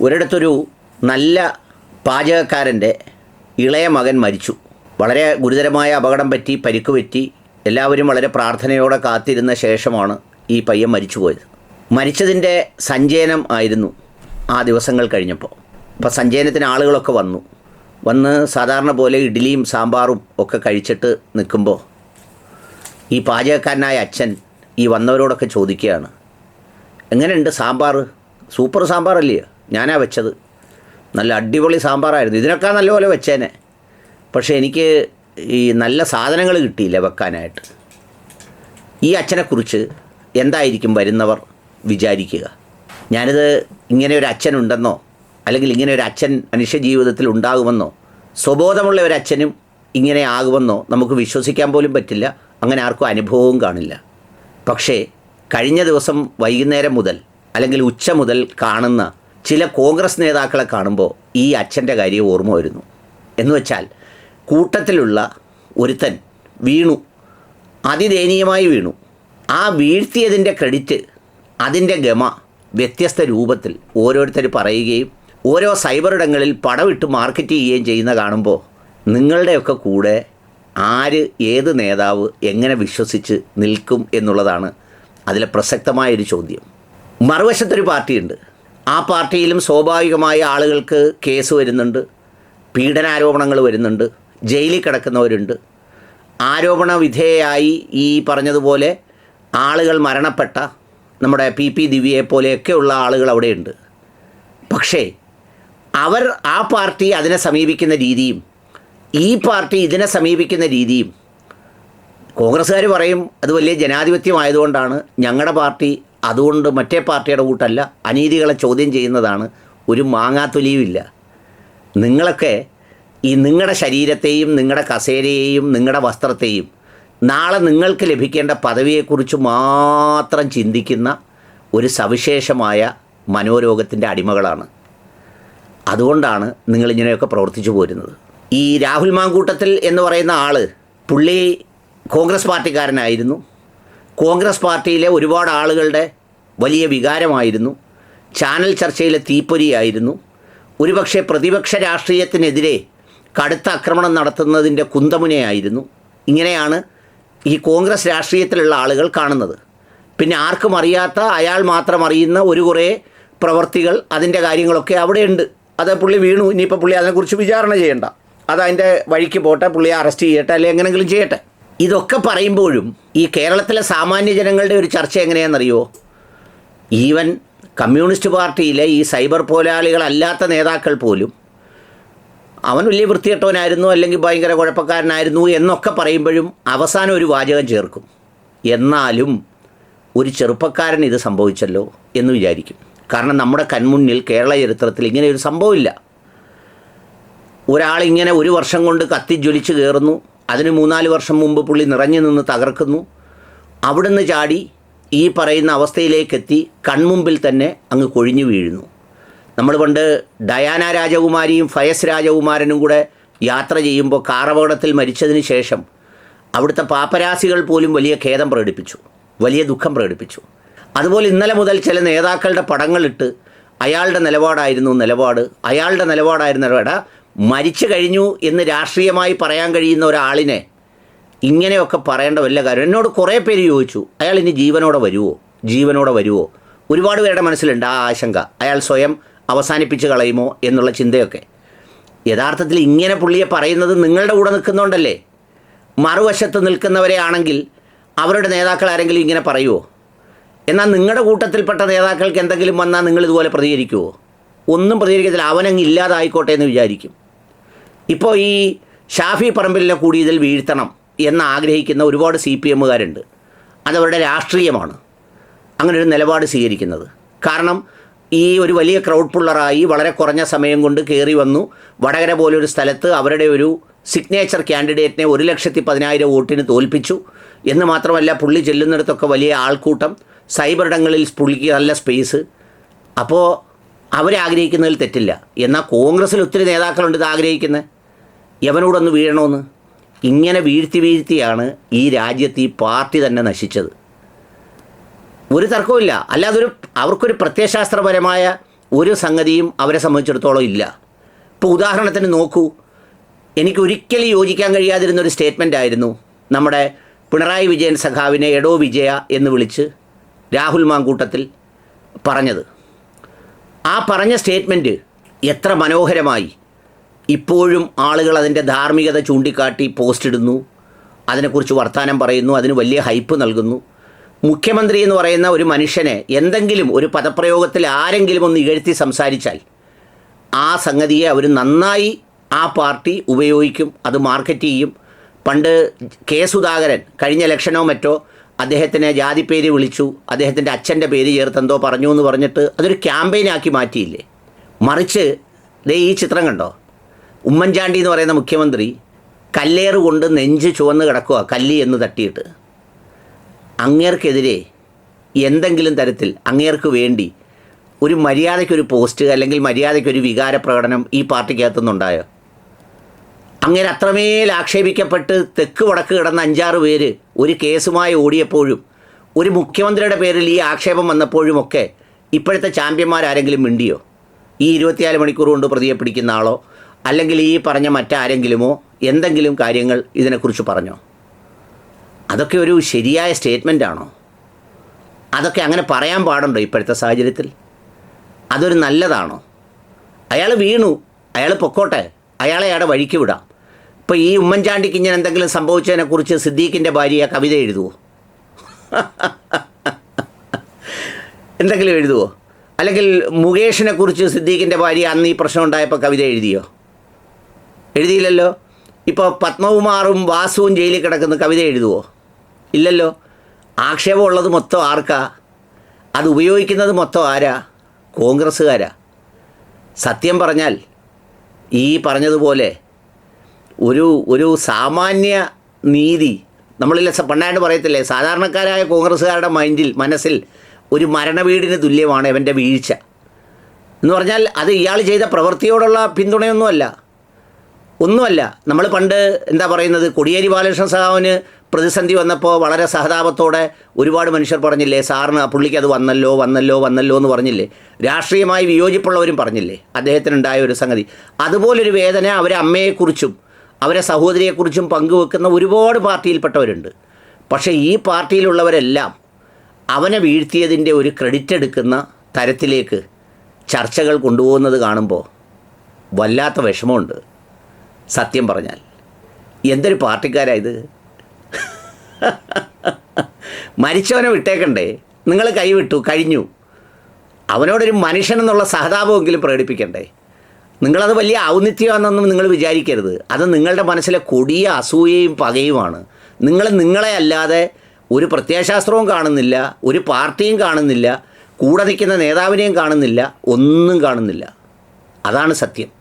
ഒരിടത്തൊരു നല്ല പാചകക്കാരന്റെ ഇളയ മകൻ മരിച്ചു. വളരെ ഗുരുതരമായ അപകടം പറ്റി പരിക്ക് പറ്റി. എല്ലാവരും വളരെ പ്രാർത്ഥനയോടെ കാത്തിരുന്ന ശേഷമാണ് ഈ പയ്യൻ മരിച്ചുപോയത്. മരിച്ചതിന്റെ സഞ്ചയനം ആയിരുന്നു ആ ദിവസങ്ങൾ കഴിഞ്ഞപ്പോൾ. അപ്പോൾ സഞ്ചയനത്തിന് ആളുകളൊക്കെ വന്നു. വന്ന് സാധാരണ പോലെ ഇഡ്ഡലിയും സാമ്പാറും ഒക്കെ കഴിച്ചിട്ട് നിൽക്കുമ്പോൾ ഈ പാചകക്കാരനായ അച്ഛൻ ഈ വന്നവരോടൊക്കെ ചോദിക്കുകയാണ് എങ്ങനെയുണ്ട് സാമ്പാർ സൂപ്പർ സാമ്പാറല്ലേ? ഞാനാ വെച്ചത്. നല്ല അടിപൊളി സാമ്പാറായിരുന്നു. ഇതിനൊക്കെ നല്ലപോലെ വെച്ചേനെ. പക്ഷേ എനിക്ക് ഈ നല്ല സാധനങ്ങൾ കിട്ടിയില്ല വെക്കാനായിട്ട്. ഈ അച്ഛനെക്കുറിച്ച് എന്തായിരിക്കും വരുന്നവർ വിചാരിക്കുക. ഞാനിത് ഇങ്ങനെ ഒരു അച്ഛനുണ്ടെന്നോ അല്ലെങ്കിൽ ഇങ്ങനെ ഒരു അച്ഛൻ മനുഷ്യ ജീവിതത്തിൽ ഉണ്ടാകുമെന്നോ സ്വബോധമുള്ള ഒരു അച്ഛനും ഇങ്ങനെ ആകുമെന്നോ നമുക്ക് വിശ്വസിക്കാൻ പോലും പറ്റില്ല. അങ്ങനെ ആർക്കും അനുഭവവും കാണില്ല. പക്ഷേ കഴിഞ്ഞ ദിവസം വൈകുന്നേരം മുതൽ അല്ലെങ്കിൽ ഉച്ച മുതൽ കാണുന്ന ചില കോൺഗ്രസ് നേതാക്കളെ കാണുമ്പോൾ ഈ അച്ഛന്റെ കാര്യം ഓർമ്മ വരുന്നു. എന്ന് വെച്ചാൽ കൂട്ടത്തിലുള്ള ഒരുത്തൻ വീണു. അതിദയനീയമായി വീണു. ആ വീഴ്ത്തിയതിന്റെ ക്രെഡിറ്റ് അതിന്റെ ഗമ വ്യത്യസ്ത രൂപത്തിൽ ഓരോരുത്തർ പറയുകയും ഓരോ സൈബർ ഇടങ്ങളിൽ പടമിട്ട് മാർക്കറ്റ് ചെയ്യുകയും ചെയ്യുന്ന കാണുമ്പോൾ നിങ്ങളുടെയൊക്കെ കൂടെ ആര് ഏത് നേതാവ് എങ്ങനെ വിശ്വസിച്ച് നിൽക്കും എന്നുള്ളതാണ് അതിലെ പ്രസക്തമായൊരു ചോദ്യം. മറുവശത്തൊരു പാർട്ടിയുണ്ട്. ആ പാർട്ടിയിലും സ്വാഭാവികമായ ആളുകൾക്ക് കേസ് വരുന്നുണ്ട് പീഡനാരോപണങ്ങൾ വരുന്നുണ്ട് ജയിലിൽ കിടക്കുന്നവരുണ്ട്. ആരോപണ വിധേയയായി ഈ പറഞ്ഞതുപോലെ ആളുകൾ മരണപ്പെട്ട നമ്മുടെ പി പി ദിവ്യയെ പോലെയൊക്കെയുള്ള ആളുകൾ അവിടെയുണ്ട്. പക്ഷേ അവർ ആ പാർട്ടി അതിനെ സമീപിക്കുന്ന രീതിയും ഈ പാർട്ടി ഇതിനെ സമീപിക്കുന്ന രീതിയും കോൺഗ്രസ്സുകാർ പറയും അത് വലിയ ജനാധിപത്യമായതുകൊണ്ടാണ് ഞങ്ങളുടെ പാർട്ടി അതുകൊണ്ട് മറ്റേ പാർട്ടിയുടെ കൂട്ടല്ല അനീതികളെ ചോദ്യം ചെയ്യുന്നതാണ് ഒരു മാങ്ങാത്തൊലിയുമില്ല. നിങ്ങളൊക്കെ ഈ നിങ്ങളുടെ ശരീരത്തെയും നിങ്ങളുടെ കസേരയെയും നിങ്ങളുടെ വസ്ത്രത്തെയും നാളെ നിങ്ങൾക്ക് ലഭിക്കേണ്ട പദവിയെക്കുറിച്ച് മാത്രം ചിന്തിക്കുന്ന ഒരു സവിശേഷമായ മനോരോഗത്തിന്റെ അടിമകളാണ്. അതുകൊണ്ടാണ് നിങ്ങളിങ്ങനെയൊക്കെ പ്രവർത്തിച്ചു പോരുന്നത്. ഈ രാഹുൽ മാങ്കൂട്ടത്തിൽ എന്ന് പറയുന്ന ആൾ പുള്ളി കോൺഗ്രസ് പാർട്ടിക്കാരനായിരുന്നു. കോൺഗ്രസ് പാർട്ടിയിലെ ഒരുപാട് ആളുകളുടെ വലിയ വികാരമായിരുന്നു. ചാനൽ ചർച്ചയിലെ തീപ്പൊരിയായിരുന്നു. ഒരുപക്ഷെ പ്രതിപക്ഷ രാഷ്ട്രീയത്തിനെതിരെ കടുത്ത ആക്രമണം നടത്തുന്നതിന്റെ കുന്തമുനയായിരുന്നു. ഇങ്ങനെയാണ് ഈ കോൺഗ്രസ് രാഷ്ട്രീയത്തിലുള്ള ആളുകൾ കാണുന്നത്. പിന്നെ ആർക്കും അറിയാത്ത അയാൾ മാത്രം അറിയുന്ന ഒരു കുറേ പ്രവർത്തികൾ അതിന്റെ കാര്യങ്ങളൊക്കെ അവിടെയുണ്ട്. അത് പുള്ളി വീണു. ഇനിയിപ്പോൾ പുള്ളി അതിനെക്കുറിച്ച് വിചാരണ ചെയ്യണ്ട. അത് അതിന്റെ വഴിക്ക് പോട്ടെ. പുള്ളിയെ അറസ്റ്റ് ചെയ്യട്ടെ. അല്ലെങ്കിൽ എങ്ങനെങ്കിലും ചെയ്യട്ടെ. ഇതൊക്കെ പറയുമ്പോഴും ഈ കേരളത്തിലെ സാമാന്യ ജനങ്ങളുടെ ഒരു ചർച്ച എങ്ങനെയാണെന്നറിയോ? ഈവൻ കമ്മ്യൂണിസ്റ്റ് പാർട്ടിയിലെ ഈ സൈബർ പോരാളികളല്ലാത്ത നേതാക്കൾ പോലും അവൻ വലിയ വൃത്തികെട്ടവനായിരുന്നു അല്ലെങ്കിൽ ഭയങ്കര കുഴപ്പക്കാരനായിരുന്നു എന്നൊക്കെ പറയുമ്പോഴും അവസാനം ഒരു വാചകം ചേർക്കും. എന്നാലും ഒരു ചെറുപ്പക്കാരൻ ഇത് സംഭവിച്ചല്ലോ എന്ന് വിചാരിക്കും. കാരണം നമ്മുടെ കൺമുന്നിൽ കേരള ചരിത്രത്തിൽ ഇങ്ങനെ ഒരു സംഭവമില്ല. ഒരാളിങ്ങനെ ഒരു വർഷം കൊണ്ട് കത്തി ജ്വലിച്ച് കയറുന്നു അതിന് മൂന്നാൽ വർഷം മുമ്പ് പുള്ളി നിറഞ്ഞു നിന്ന് തകർക്കുന്നു. അവിടുന്ന് ചാടി ഈ പറയുന്ന അവസ്ഥയിലേക്കെത്തി കൺമുമ്പിൽ തന്നെ അങ്ങ് കൊഴിഞ്ഞു വീഴുന്നു. നമ്മൾ പണ്ട് ഡയാന രാജകുമാരിയും ഫയസ് രാജകുമാരനും കൂടെ യാത്ര ചെയ്യുമ്പോൾ കാറപകടത്തിൽ മരിച്ചതിന് ശേഷം അവിടുത്തെ പാപ്പരാസികൾ പോലും വലിയ ഖേദം പ്രകടിപ്പിച്ചു. വലിയ ദുഃഖം പ്രകടിപ്പിച്ചു. അതുപോലെ ഇന്നലെ മുതൽ ചില നേതാക്കളുടെ പടങ്ങളിട്ട് അയാളുടെ നിലപാടായിരുന്നു നിലപാട്. അയാളുടെ നിലപാടായിരുന്നു നിലപാട് മരിച്ചു കഴിഞ്ഞു എന്ന് രാഷ്ട്രീയമായി പറയാൻ കഴിയുന്ന ഒരാളിനെ ഇങ്ങനെയൊക്കെ പറയേണ്ട വല്ല കാര്യം. എന്നോട് കുറേ പേര് ചോദിച്ചു അയാൾ ഇനി ജീവനോടെ വരുമോ ജീവനോടെ വരുമോ ഒരുപാട് പേരുടെ മനസ്സിലുണ്ട് ആ ആശങ്ക. അയാൾ സ്വയം അവസാനിപ്പിച്ച് കളയുമോ എന്നുള്ള ചിന്തയൊക്കെ. യഥാർത്ഥത്തിൽ ഇങ്ങനെ പുള്ളിയെ പറയുന്നത് നിങ്ങളുടെ കൂടെ നിൽക്കുന്നുണ്ടല്ലേ? മറുവശത്ത് നിൽക്കുന്നവരെയാണെങ്കിൽ അവരുടെ നേതാക്കൾ ആരെങ്കിലും ഇങ്ങനെ പറയുമോ എന്നാൽ നിങ്ങളുടെ കൂട്ടത്തിൽപ്പെട്ട നേതാക്കൾക്ക് എന്തെങ്കിലും വന്നാൽ നിങ്ങൾ ഇതുപോലെ പ്രതികരിക്കുമോ ഒന്നും പ്രതികരിക്കത്തില്ല. അവനങ്ങ് ഇല്ലാതായിക്കോട്ടെ എന്ന് വിചാരിക്കും. ഇപ്പോൾ ഈ ഷാഫി പറമ്പിലിനെ കൂടി ഇതിൽ വീഴ്ത്തണം എന്ന് ആഗ്രഹിക്കുന്ന ഒരുപാട് സി പി എമ്മുകാരുണ്ട്. അതവരുടെ രാഷ്ട്രീയമാണ് അങ്ങനെ ഒരു നിലപാട് സ്വീകരിക്കുന്നത്. കാരണം ഈ ഒരു വലിയ ക്രൗഡ് പുള്ളറായി വളരെ കുറഞ്ഞ സമയം കൊണ്ട് കയറി വന്നു. വടകര പോലൊരു സ്ഥലത്ത് അവരുടെ ഒരു സിഗ്നേച്ചർ ക്യാൻഡിഡേറ്റിനെ ഒരു ലക്ഷത്തി പതിനായിരം വോട്ടിന് തോൽപ്പിച്ചു. എന്ന് മാത്രമല്ല പുള്ളി ചെല്ലുന്നിടത്തൊക്കെ വലിയ ആൾക്കൂട്ടം സൈബർ ഇടങ്ങളിൽ പുള്ളിക്ക് നല്ല സ്പേസ് അപ്പോൾ അവരാഗ്രഹിക്കുന്നതിൽ തെറ്റില്ല. എന്നാൽ കോൺഗ്രസ്സിൽ ഒത്തിരി നേതാക്കളുണ്ട് ഇത് ആഗ്രഹിക്കുന്നത്. യവനോടൊന്ന് വീഴണമെന്ന് ഇങ്ങനെ വീഴ്ത്തി വീഴ്ത്തിയാണ് ഈ രാജ്യത്ത് ഈ പാർട്ടി തന്നെ നശിച്ചത്. ഒരു തർക്കവുമില്ല അല്ലാതെ ഒരു അവർക്കൊരു പ്രത്യയശാസ്ത്രപരമായ ഒരു സംഗതിയും അവരെ സംബന്ധിച്ചിടത്തോളം ഇല്ല. ഇപ്പോൾ ഉദാഹരണത്തിന് നോക്കൂ. എനിക്ക് ഒരിക്കലും യോജിക്കാൻ കഴിയാതിരുന്ന ഒരു സ്റ്റേറ്റ്മെന്റ് ആയിരുന്നു നമ്മുടെ പിണറായി വിജയൻ സഖാവിനെ എടോ വിജയ എന്ന് വിളിച്ച് രാഹുൽ മാങ്കൂട്ടത്തിൽ പറഞ്ഞത്. ആ പറഞ്ഞ സ്റ്റേറ്റ്മെന്റ് എത്ര മനോഹരമായി ഇപ്പോഴും ആളുകൾ അതിന്റെ ധാർമ്മികത ചൂണ്ടിക്കാട്ടി പോസ്റ്റ് ഇടുന്നു അതിനെക്കുറിച്ച് വർത്തമാനം പറയുന്നു അതിന് വലിയ ഹൈപ്പ് നൽകുന്നു. മുഖ്യമന്ത്രി എന്ന് പറയുന്ന ഒരു മനുഷ്യനെ എന്തെങ്കിലും ഒരു പദപ്രയോഗത്തിൽ ആരെങ്കിലും ഒന്ന് ഇകഴ്ത്തി സംസാരിച്ചാൽ ആ സംഗതിയെ അവർ നന്നായി ആ പാർട്ടി ഉപയോഗിക്കും അത് മാർക്കറ്റ് ചെയ്യും. പണ്ട് കെ സുധാകരൻ കഴിഞ്ഞ ഇലക്ഷനോ മറ്റോ അദ്ദേഹത്തിനെ പേര് വിളിച്ചു അദ്ദേഹത്തിന്റെ അച്ഛന്റെ പേര് ചേർത്തെന്തോ പറഞ്ഞു എന്ന് പറഞ്ഞിട്ട് അതൊരു ക്യാമ്പയിനാക്കി മാറ്റിയില്ലേ? മറിച്ച് ദേ ഈ ചിത്രം കണ്ടോ? ഉമ്മൻചാണ്ടി എന്ന് പറയുന്ന മുഖ്യമന്ത്രി കല്ലേറ് കൊണ്ട് നെഞ്ച് ചുവന്ന് കിടക്കുക കല്ലി എന്ന് തട്ടിയിട്ട്. അങ്ങേർക്കെതിരെ എന്തെങ്കിലും തരത്തിൽ അങ്ങേർക്ക് വേണ്ടി ഒരു മര്യാദയ്ക്കൊരു പോസ്റ്റ് അല്ലെങ്കിൽ മര്യാദയ്ക്കൊരു വികാര പ്രകടനം ഈ പാർട്ടിക്കകത്തുനിന്നുണ്ടായോ? അങ്ങനെ അത്രമേൽ ആക്ഷേപിക്കപ്പെട്ട് തെക്ക് വടക്ക് കിടന്ന അഞ്ചാറ് പേര് ഒരു കേസുമായി ഓടിയപ്പോഴും ഒരു മുഖ്യമന്ത്രിയുടെ പേരിൽ ഈ ആക്ഷേപം വന്നപ്പോഴുമൊക്കെ ഇപ്പോഴത്തെ ചാമ്പ്യന്മാരാരെങ്കിലും മിണ്ടിയോ? ഈ ഇരുപത്തിനാല് മണിക്കൂർ കൊണ്ട് പ്രതിയെ പിടിക്കുന്ന ആളോ അല്ലെങ്കിൽ ഈ പറഞ്ഞ മറ്റാരെങ്കിലുമോ എന്തെങ്കിലും കാര്യങ്ങൾ ഇതിനെക്കുറിച്ച് പറഞ്ഞോ? അതൊക്കെ ഒരു ശരിയായ സ്റ്റേറ്റ്മെന്റ് ആണോ? അതൊക്കെ അങ്ങനെ പറയാൻ പാടുണ്ടോ ഇപ്പോഴത്തെ സാഹചര്യത്തിൽ? അതൊരു നല്ലതാണോ? അയാൾ വീണു അയാൾ പൊക്കോട്ടെ അയാളെ അയാളെ വഴിക്ക് വിടാം. ഇപ്പോൾ ഈ ഉമ്മൻചാണ്ടിക്ക് ഇങ്ങനെ എന്തെങ്കിലും സംഭവിച്ചതിനെക്കുറിച്ച് സിദ്ദീഖിന്റെ ഭാര്യ കവിത എഴുതുമോ എന്തെങ്കിലും എഴുതുമോ അല്ലെങ്കിൽ മുകേഷിനെ കുറിച്ച് സിദ്ദീഖിന്റെ ഭാര്യ അന്ന് ഈ പ്രശ്നം ഉണ്ടായപ്പോൾ കവിത എഴുതിയോ? എഴുതിയില്ലല്ലോ? ഇപ്പോൾ പത്മകുമാറും വാസുവും ജയിലിൽ കിടക്കുന്ന കവിത എഴുതുവോ? ഇല്ലല്ലോ. ആക്ഷേപമുള്ളത് മൊത്തം ആർക്കാ? അത് ഉപയോഗിക്കുന്നത് മൊത്തം ആരാ? കോൺഗ്രസ്സുകാരാ. സത്യം പറഞ്ഞാൽ ഈ പറഞ്ഞതുപോലെ ഒരു ഒരു സാമാന്യ നീതി നമ്മളിൽ പണ്ടായിട്ട് പറയത്തില്ലേ സാധാരണക്കാരായ കോൺഗ്രസ്സുകാരുടെ മൈൻഡിൽ മനസ്സിൽ ഒരു മരണവീടിന് തുല്യമാണ് ഇവന്റെ വീഴ്ച. എന്ന് പറഞ്ഞാൽ അത് ഇയാൾ ചെയ്ത പ്രവൃത്തിയോടുള്ള പിന്തുണയൊന്നുമല്ല. ഒന്നുമല്ല. നമ്മൾ പണ്ട് എന്താ പറയുന്നത്? കൊടിയേരി ബാലകൃഷ്ണ സഹാവിന് പ്രതിസന്ധി വന്നപ്പോൾ വളരെ സഹതാപത്തോടെ ഒരുപാട് മനുഷ്യർ പറഞ്ഞില്ലേ സാറിന് ആ പുള്ളിക്ക് അത് വന്നല്ലോ വന്നല്ലോ വന്നല്ലോ എന്ന് പറഞ്ഞില്ലേ? രാഷ്ട്രീയമായി വിയോജിപ്പുള്ളവരും പറഞ്ഞില്ലേ? അദ്ദേഹത്തിനുണ്ടായ ഒരു സംഗതി. അതുപോലൊരു വേദന അവരെ അമ്മയെക്കുറിച്ചും അവരെ സഹോദരിയെക്കുറിച്ചും പങ്കുവെക്കുന്ന ഒരുപാട് പാർട്ടിയിൽപ്പെട്ടവരുണ്ട്. പക്ഷേ ഈ പാർട്ടിയിലുള്ളവരെല്ലാം അവനെ വീഴ്ത്തിയതിന്റെ ഒരു ക്രെഡിറ്റ് എടുക്കുന്ന തരത്തിലേക്ക് ചർച്ചകൾ കൊണ്ടുപോകുന്നത് കാണുമ്പോൾ വല്ലാത്ത വിഷമമുണ്ട്. സത്യം പറഞ്ഞാൽ. എന്തൊരു പാർട്ടിക്കാരാ ഇത്? മരിച്ചവനെ വിട്ടേക്കണ്ടേ? നിങ്ങൾ കൈവിട്ടു കഴിഞ്ഞു. അവനോടൊരു മനുഷ്യൻ എന്നുള്ള സഹതാപമെങ്കിലും പ്രകടിപ്പിക്കണ്ടേ? നിങ്ങളത് വലിയ ഔന്നിത്യമാണെന്നൊന്നും നിങ്ങൾ വിചാരിക്കരുത്. അത് നിങ്ങളുടെ മനസ്സിലെ കൊടിയ അസൂയയും പകയുമാണ്. നിങ്ങൾ നിങ്ങളെ അല്ലാതെ ഒരു പ്രത്യയശാസ്ത്രവും കാണുന്നില്ല ഒരു പാർട്ടിയും കാണുന്നില്ല കൂടെ നിൽക്കുന്ന നേതാവിനെയും കാണുന്നില്ല ഒന്നും കാണുന്നില്ല. അതാണ് സത്യം.